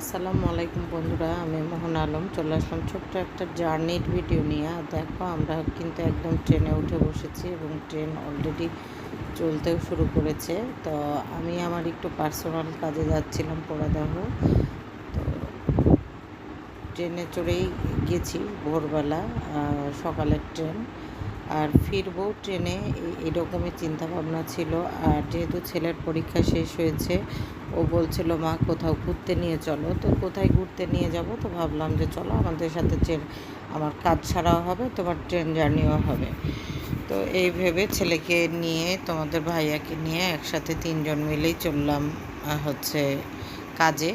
আসসালামু আলাইকুম বন্ধুরা, আমি মোহন আলম। চলে আসলাম ছোট্ট একটা জার্নির ভিডিও নিয়ে। দেখো, আমরা কিন্তু একদম ট্রেনে উঠে বসেছি এবং ট্রেন অলরেডি চলতেও শুরু করেছে। তো আমি আমার একটু পার্সোনাল কাজে যাচ্ছিলাম পোড়াদাহ। তো ট্রেনে চড়েই গেছি ভোরবেলা সকালের ট্রেন। আর ফিরবো ট্রেনে এরকমই চিন্তা ভাবনা ছিল। আর যেহেতু ছেলের পরীক্ষা শেষ হয়েছে, ও বলছিল, মা, কোথাও ঘুরতে নিয়ে চলো। তো কোথায় ঘুরতে নিয়ে যাব? তো ভাবলাম যে, চলো, আমাদের সাথে ট্রেন, আমার কাজ ছাড়াও হবে, তোমার ট্রেন জার্নিও হবে। তো এই ভেবে ছেলেকে নিয়ে, তোমাদের ভাইয়াকে নিয়ে একসাথে তিনজন মিলেই চললাম হচ্ছে কাজে।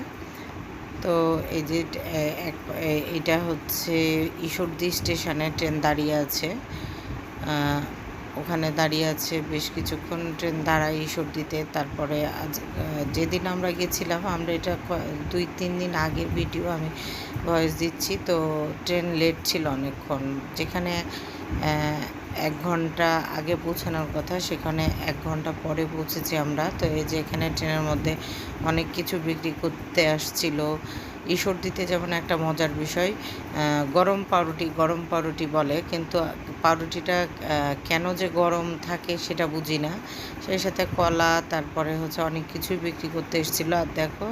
তো এই যে এটা হচ্ছে ঈশ্বরদী স্টেশনে ট্রেন দাঁড়িয়ে আছে। ওখানে দাঁড়িয়ে আছে বেশ কিছুক্ষণ ট্রেন দাঁড়ায় ঈশ্বরদীতে তারপরে আজ যেদিন আমরা গেছিলাম, আমরা এটা দুই, তিন দিন আগের ভিডিও আমি ভয়েস দিচ্ছি। তো ট্রেন লেট ছিল অনেকক্ষণ। যেখানে এক ঘণ্টা আগে পৌঁছানোর কথা, সেখানে এক ঘণ্টা পরে পৌঁছেছি আমরা। তো এই যে এখানে ট্রেনের মধ্যে অনেক কিছু বিক্রি করতে আসছিল। ঈশ্বরদীতে যেমন একটা মজার বিষয় গরম পাউরুটি গরম পাউরুটি বলে, কিন্তু পাউরুটিটা কেন যে গরম থাকে সেটা বুঝি না। সেই সাথে কলা, তারপরে হচ্ছে অনেক কিছুই বিক্রি করতে এসেছিল। আর দেখো,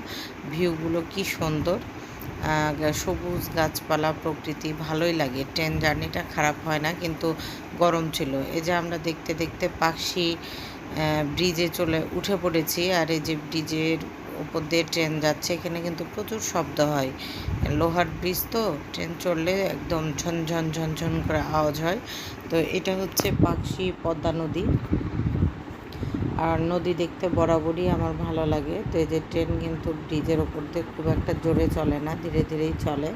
ভিউগুলো কি সুন্দর। সবুজ গাছপালা, প্রকৃতি, ভালোই লাগে। ট্রেন জার্নিটা খারাপ হয় না, কিন্তু গরম ছিল। এই যে আমরা দেখতে দেখতে পাখি ব্রিজে চলে উঠে পড়েছি, আর এই যে ব্রিজের উপর দিয়ে ট্রেন যাচ্ছে, এখানে কিন্তু প্রচুর শব্দ হয়। লোহার ব্রিজ তো, ট্রেন চললে একদম ঝনঝন ঝনঝন করে আওয়াজ হয়। তো এটা হচ্ছে পাখি পদ্মা নদী। আর নদী দেখতে বরাবরই আমার ভালো লাগে। তো এদের ট্রেন কিন্তু ব্রিজের ওপর দিয়ে খুব একটা জোরে চলে না, ধীরে ধীরেই চলে।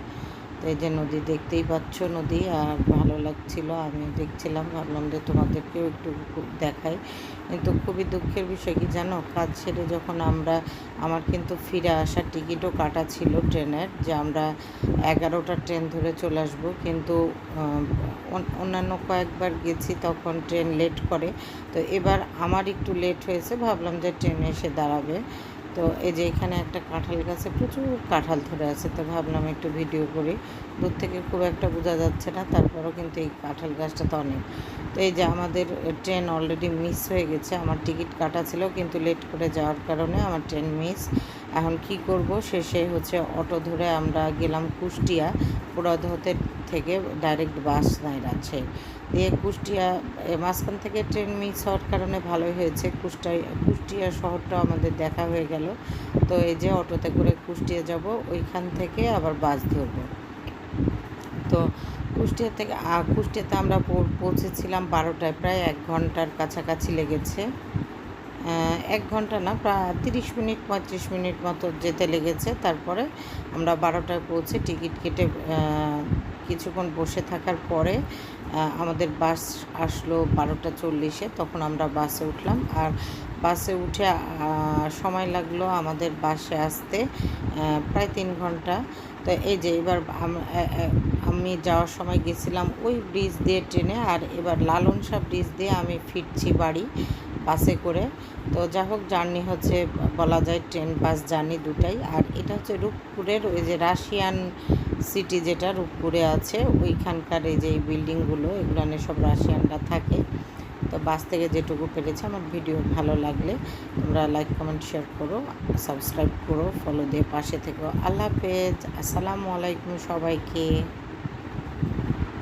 তো এই যে নদী দেখতেই পাচ্ছ নদী, আর ভালো লাগছিল। আমি দেখছিলাম, ভাবলাম যে তোমাদেরকেও একটু দেখাই। কিন্তু খুবই দুঃখের বিষয় কি জানো? কাজ ছেড়ে যখন আমরা, আমার কিন্তু ফিরে আসার টিকিটও কাটা ছিল ট্রেনের, যে আমরা এগারোটা ট্রেন ধরে চলে আসব। কিন্তু অন্যান্য কয়েকবার গেছি তখন ট্রেন লেট করে। তো এবার আমার একটু লেট হয়েছে, ভাবলাম যে ট্রেন এসে দাঁড়াবে। তো এই যে এখানে একটা কাঁঠাল গাছে প্রচুর কাঁঠাল ধরে আছে, তো ভাবলাম একটু ভিডিও করি। দূর থেকে খুব একটা বোঝা যাচ্ছে না, তারপরেও কিন্তু এই কাঁঠাল গাছটা তো অনেক। তো এই যে আমাদের ট্রেন অলরেডি মিস হয়ে গেছে, আমার টিকিট কাটা ছিল কিন্তু লেট করে যাওয়ার কারণে আমার ট্রেন মিস এখন কি করব? শেষে হচ্ছে অটো ধরে আমরা গেলাম কুষ্টিয়া পুরাদহতে থেকে ডাইরেক্ট বাস নাই আছে দিয়ে কুষ্টিয়া মাঝখান থেকে ট্রেন মিস হওয়ার কারণে ভালোই হয়েছে। কুষ্টিয়া কুষ্টিয়া শহরটা আমাদের দেখা হয়ে গেল। তো এই যে অটোতে করে কুষ্টিয়া যাব, ওইখান থেকে আবার বাস ধরবো। তো কুষ্টিয়া থেকে কুষ্টিয়াতে আমরা পৌঁছেছিলাম বারোটায়, প্রায় এক ঘণ্টার কাছাকাছি লেগেছে। এক ঘণ্টা না, প্রায় তিরিশ মিনিট, পঁয়ত্রিশ মিনিট মতো যেতে লেগেছে। তারপরে আমরা বারোটায় পৌঁছে টিকিট কেটে কিছুক্ষণ বসে থাকার পরে আমাদের বাস আসলো বারোটা চল্লিশে, তখন আমরা বাসে উঠলাম। আর বাসে উঠে সময় লাগল আমাদের বাসে আসতে প্রায় তিন ঘণ্টা। তো এই যে এবার আম- যাওয়ার সময় গেছিলাম ওই ব্রিজ দিয়ে ট্রেনে আর এবার লালন ব্রিজ দিয়ে আমি ফিরছি বাড়ি বাসে করে। তো যা হোক জার্নি হচ্ছে বলা যায় ট্রেন বাস জার্নি দুটাই। আর এটা হচ্ছে রূপপুরের ওই যে রাশিয়ান সিটি যেটা রূপপুরে আছে, ওইখানকার এই যে বিল্ডিংগুলো এগুলো নিয়ে সব রাশিয়ানরা থাকে। তো বাস থেকে যেটুকু পেরেছে, আমার ভিডিও ভালো লাগলে তোমরা লাইক কমেন্ট শেয়ার করো সাবস্ক্রাইব করো ফলো দিয়ে পাশে থেকো। আল্লাহ হাফেজ, আসসালামু আলাইকুম সবাইকে।